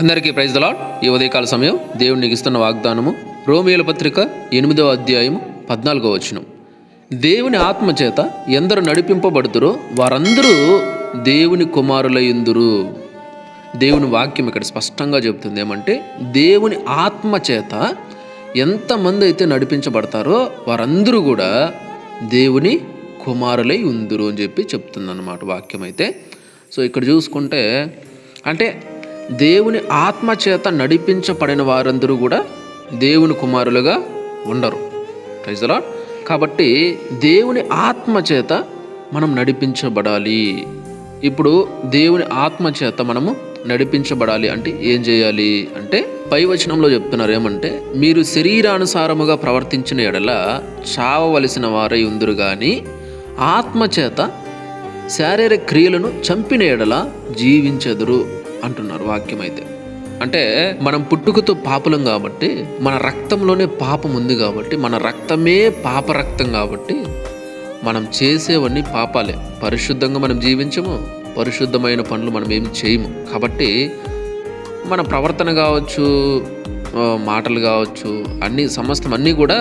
అందరికీ praise the Lord ఈ ఉదయకాల సమయం దేవుడు ఇస్తున్న వాగ్దానము రోమియోల పత్రిక ఎనిమిదవ అధ్యాయము పద్నాలుగో వచనం. దేవుని ఆత్మ చేత ఎందరు నడిపింపబడుతురో వారందరూ దేవుని కుమారులయ్యుందురు దేవుని వాక్యం ఇక్కడ స్పష్టంగా చెబుతుంది ఏమంటే దేవుని ఆత్మ చేత ఎంతమంది అయితే నడిపించబడతారో వారందరూ కూడా దేవుని కుమారులై ఉందురు అని చెప్పి చెప్తుంది వాక్యం అయితే. సో ఇక్కడ చూసుకుంటే అంటే దేవుని ఆత్మ చేత నడిపించబడిన వారందరూ కూడా దేవుని కుమారులుగా ఉండరు. ప్రైజ్ కాబట్టి దేవుని ఆత్మ చేత మనం నడిపించబడాలి. ఇప్పుడు దేవుని ఆత్మ చేత మనము నడిపించబడాలి అంటే ఏం చేయాలి అంటే పై వచనంలో చెప్తున్నారు ఏమంటే మీరు శరీరానుసారముగా ప్రవర్తించిన ఎడల చావవలసిన వారై ఉందరు కానీ ఆత్మచేత శారీరక క్రియలను చంపిన ఎడల జీవించెదరు. అంటున్నారు వాక్యం అయితే అంటే మనం పుట్టుకతో పాపులం కాబట్టి మన రక్తంలోనే పాపం ఉంది కాబట్టి మన రక్తమే పాప రక్తం కాబట్టి మనం చేసేవన్నీ పాపాలే. పరిశుద్ధంగా మనం జీవించము పరిశుద్ధమైన పనులు మనం ఏం చేయము. కాబట్టి మన ప్రవర్తన కావచ్చు మాటలు కావచ్చు అన్ని సమస్తం అన్నీ కూడా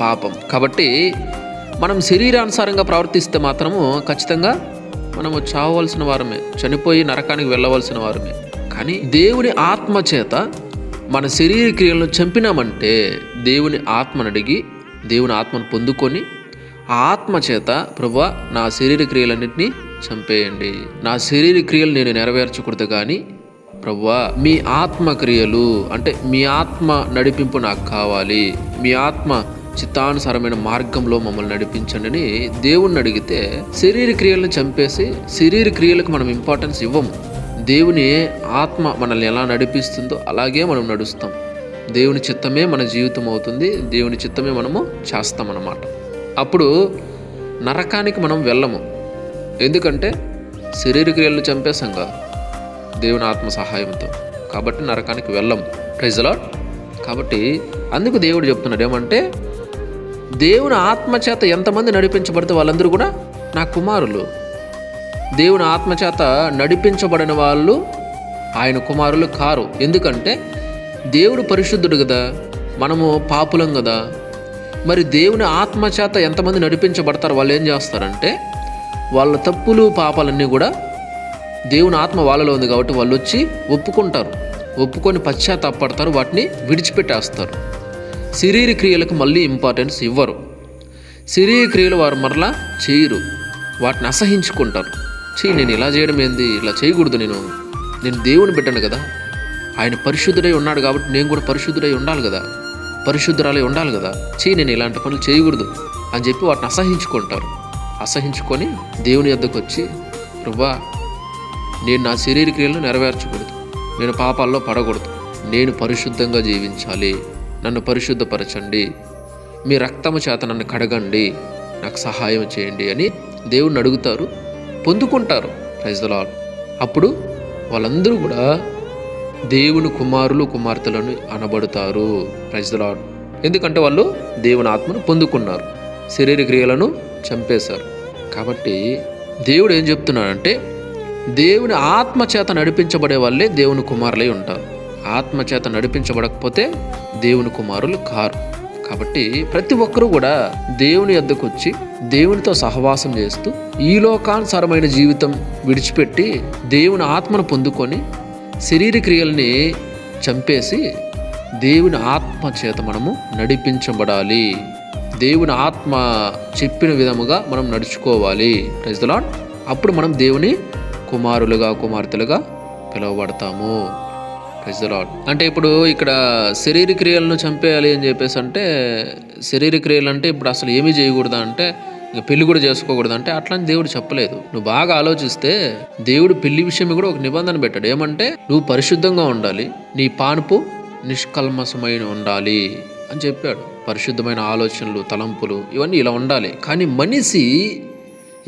పాపం. కాబట్టి మనం శరీరానుసారంగా ప్రవర్తిస్తే మాత్రము ఖచ్చితంగా మనము చావవలసిన వారమే చనిపోయి నరకానికి వెళ్ళవలసిన వారమే. కానీ దేవుని ఆత్మ చేత మన శరీర క్రియలను చంపినామంటే దేవుని ఆత్మను అడిగి దేవుని ఆత్మను పొందుకొని ఆ ఆత్మ చేత ప్రభా నా శరీర క్రియలన్నింటినీ చంపేయండి. నా శరీర క్రియలు నేను నెరవేర్చకూడదు కానీ ప్రవ్వా మీ ఆత్మ క్రియలు అంటే మీ ఆత్మ నడిపింపు నాకు కావాలి. మీ ఆత్మ చిత్తానుసారమైన మార్గంలో మమ్మల్ని నడిపించండి అని దేవుణ్ణి అడిగితే శరీర క్రియలను చంపేసి శరీర క్రియలకు మనం ఇంపార్టెన్స్ ఇవ్వము. దేవుని ఆత్మ మనల్ని ఎలా నడిపిస్తుందో అలాగే మనం నడుస్తాం. దేవుని చిత్తమే మన జీవితం అవుతుంది దేవుని చిత్తమే మనము చేస్తామన్నమాట అప్పుడు నరకానికి మనం వెళ్ళము. ఎందుకంటే శరీర క్రియలను చంపేసాం కదా దేవుని ఆత్మ సహాయంతో. కాబట్టి నరకానికి వెళ్ళము. ప్రైజలాడ్ కాబట్టి అందుకు దేవుడు చెప్తున్నాడు ఏమంటే దేవుని ఆత్మ చేత ఎంతమంది నడిపించబడితే వాళ్ళందరూ కూడా నా కుమారులు. దేవుని ఆత్మ చేత నడిపించబడిన వాళ్ళు ఆయన కుమారులు కారు. ఎందుకంటే దేవుడు పరిశుద్ధుడు కదా మనము పాపులం కదా. మరి దేవుని ఆత్మ చేత ఎంతమంది నడిపించబడతారు? వాళ్ళు ఏం చేస్తారంటే వాళ్ళ తప్పులు పాపాలన్నీ కూడా దేవుని ఆత్మ వాళ్ళలో ఉంది కాబట్టి వాళ్ళు వచ్చి ఒప్పుకుంటారు. ఒప్పుకొని పశ్చాత్తాపడతారు వాటిని విడిచిపెట్టేస్తారు. శరీర క్రియలకు మళ్ళీ ఇంపార్టెన్స్ ఇవ్వరు. శరీర క్రియలు వారు మరలా చేయరు. వాటిని అసహించుకుంటారు. చెయ్యి నేను ఇలా చేయడం ఏంది? ఇలా చేయకూడదు నేను. నేను దేవుని బిడ్డను కదా. ఆయన పరిశుద్ధుడై ఉన్నాడు కాబట్టి నేను కూడా పరిశుద్ధుడై ఉండాలి కదా. పరిశుద్ధురాలై ఉండాలి కదా. చెయ్యి నేను ఇలాంటి పనులు చేయకూడదు అని చెప్పి వాటిని అసహించుకుంటారు. అసహించుకొని దేవుని యొద్దకు వచ్చి రువ్వా నేను నా శరీర క్రియలను నెరవేర్చకూడదు. నేను పాపాల్లో పడకూడదు. నేను పరిశుద్ధంగా జీవించాలి. నన్ను పరిశుద్ధపరచండి. మీ రక్తము చేత నన్ను కడగండి. నాకు సహాయం చేయండి అని దేవుణ్ణి అడుగుతారు పొందుకుంటారు. ప్రైజ్ అప్పుడు వాళ్ళందరూ కూడా దేవుని కుమారులు కుమార్తెలను అనబడతారు. ప్రైజ్ ఎందుకంటే వాళ్ళు దేవుని ఆత్మను పొందుకున్నారు. శరీర క్రియలను చంపేశారు. కాబట్టి దేవుడు ఏం చెప్తున్నాడంటే దేవుని ఆత్మ చేత నడిపించబడే వాళ్ళే దేవుని కుమారులై ఉంటారు. ఆత్మ చేత నడిపించబడకపోతే దేవుని కుమారులు కారు. కాబట్టి ప్రతి ఒక్కరూ కూడా దేవుని వద్దకు వచ్చి దేవునితో సహవాసం చేస్తూ ఈ లోకానుసారమైన జీవితం విడిచిపెట్టి దేవుని ఆత్మను పొందుకొని శరీర క్రియల్ని చంపేసి దేవుని ఆత్మ చేత మనము నడిపించబడాలి. దేవుని ఆత్మ చెప్పిన విధముగా మనం నడుచుకోవాలి. ప్రైజ్ అప్పుడు మనం దేవుని కుమారులుగా కుమార్తెలుగా పిలువబడతాము. ప్రైజ్ ద అంటే ఇప్పుడు ఇక్కడ శరీర క్రియలను చంపేయాలి అని చెప్పేసి అంటే శరీర క్రియలు అంటే ఇప్పుడు అసలు ఏమీ చేయకూడదా అంటే ఇక పెళ్ళి కూడా చేసుకోకూడదు అంటే అట్లా అని దేవుడు చెప్పలేదు. నువ్వు బాగా ఆలోచిస్తే దేవుడు పెళ్ళి విషయం కూడా ఒక నిబంధన పెట్టాడు. ఏమంటే నువ్వు పరిశుద్ధంగా ఉండాలి నీ పానుపు నిష్కల్మసమైన ఉండాలి అని చెప్పాడు. పరిశుద్ధమైన ఆలోచనలు తలంపులు ఇవన్నీ ఇలా ఉండాలి. కానీ మనిషి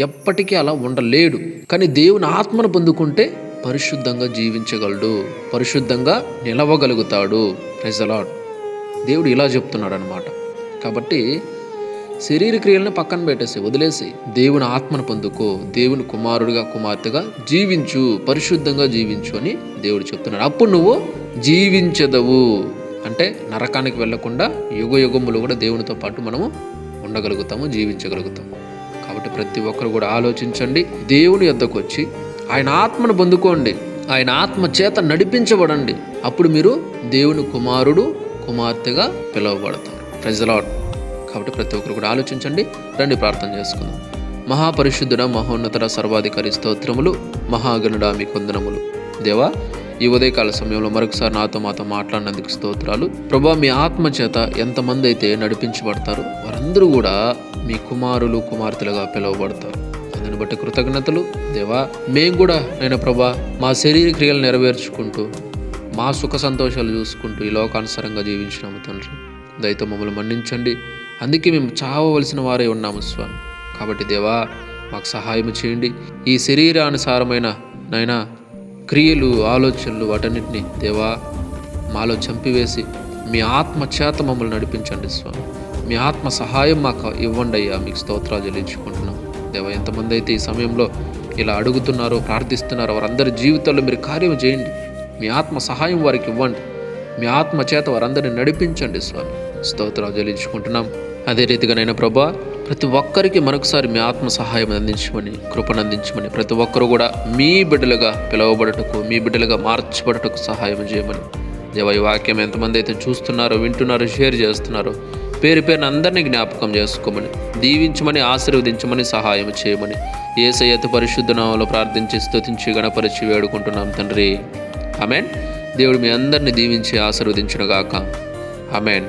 ఎప్పటికీ అలా ఉండలేడు. కానీ దేవుని ఆత్మను పొందుకుంటే పరిశుద్ధంగా జీవించగలడు పరిశుద్ధంగా నిలవగలుగుతాడు. ప్రెజలాడ్ దేవుడు ఇలా చెప్తున్నాడు అనమాట కాబట్టి శరీర క్రియలను పక్కన పెట్టేసి వదిలేసి దేవుని ఆత్మను పొందుకో దేవుని కుమారుడిగా కుమార్తెగా జీవించు పరిశుద్ధంగా జీవించు అని దేవుడు చెప్తున్నాడు. అప్పుడు నువ్వు జీవించదవు. అంటే నరకానికి వెళ్ళకుండా యుగ యుగములు కూడా దేవునితో పాటు మనము ఉండగలుగుతాము జీవించగలుగుతాము. కాబట్టి ప్రతి ఒక్కరు కూడా ఆలోచించండి. దేవుని యొద్దకు వచ్చి ఆయన ఆత్మను పొందుకోండి. ఆయన ఆత్మ చేత నడిపించబడండి. అప్పుడు మీరు దేవుని కుమారుడు కుమార్తెగా పిలువబడతారు. ప్రజలాడ్ కాబట్టి ప్రతి ఒక్కరు కూడా ఆలోచించండి. రండి ప్రార్థన చేసుకుందాం. మహాపరిశుద్ధుడ మహోన్నతుడ సర్వాధికారి స్తోత్రములు మహాగణుడా మీ కొందనములు. దేవా ఈ ఉదయకాల సమయంలో మరొకసారి నాతో మాతో మాట్లాడినందుకు స్తోత్రాలు. ప్రభా మీ ఆత్మ చేత ఎంతమంది అయితే నడిపించబడతారో వారందరూ కూడా మీ కుమారులు కుమార్తెలుగా పిలువబడతారు. అందుని బట్టి కృతజ్ఞతలు. దేవా మేము కూడా నేను ప్రభా మా శరీర క్రియలు నెరవేర్చుకుంటూ మా సుఖ సంతోషాలు చూసుకుంటూ ఈ లోకానుసారంగా జీవించినాము తండ్రి. దయతో మమ్మల్ని మన్నించండి. అందుకే మేము చావవలసిన వారే ఉన్నాము స్వామి. కాబట్టి దేవా మాకు సహాయం చేయండి. ఈ శరీరానుసారమైన నైనా క్రియలు ఆలోచనలు వాటన్నిటిని దేవా మాలో చంపివేసి మీ ఆత్మ చేత మమ్మల్ని నడిపించండి స్వామి. మీ ఆత్మ సహాయం మాకు ఇవ్వండి అయ్యా. మీకు స్తోత్రాలు చెల్లించుకుంటున్నాం. దేవా ఎంతమంది అయితే ఈ సమయంలో ఇలా అడుగుతున్నారో ప్రార్థిస్తున్నారో వారందరి జీవితాల్లో మీరు కార్యం చేయండి. మీ ఆత్మ సహాయం వారికి ఇవ్వండి. మీ ఆత్మ చేత వారందరిని నడిపించండి స్వామి. స్తోత్రాలు చెల్లించుకుంటున్నాం. అదే రీతిగానైనా ప్రభా ప్రతి ఒక్కరికి మరొకసారి మీ ఆత్మ సహాయం అందించమని కృపను అందించమని ప్రతి ఒక్కరు కూడా మీ బిడ్డలుగా పిలువబడటకు మీ బిడ్డలుగా మార్చబడటకు సహాయం చేయమని. దేవ ఈ వాక్యం ఎంతమంది అయితే చూస్తున్నారో వింటున్నారో షేర్ చేస్తున్నారో పేరు పేరున అందరినీ జ్ఞాపకం చేసుకోమని దీవించమని ఆశీర్వదించమని సహాయం చేయమని ఏసయ్యత పరిశుద్ధ నామంలో ప్రార్థించి స్తుతించి గణపరిచి వేడుకుంటున్నాం తండ్రి. అమెన్ దేవుడు మీ అందరిని దీవించి ఆశీర్వదించునుగాక. అమెన్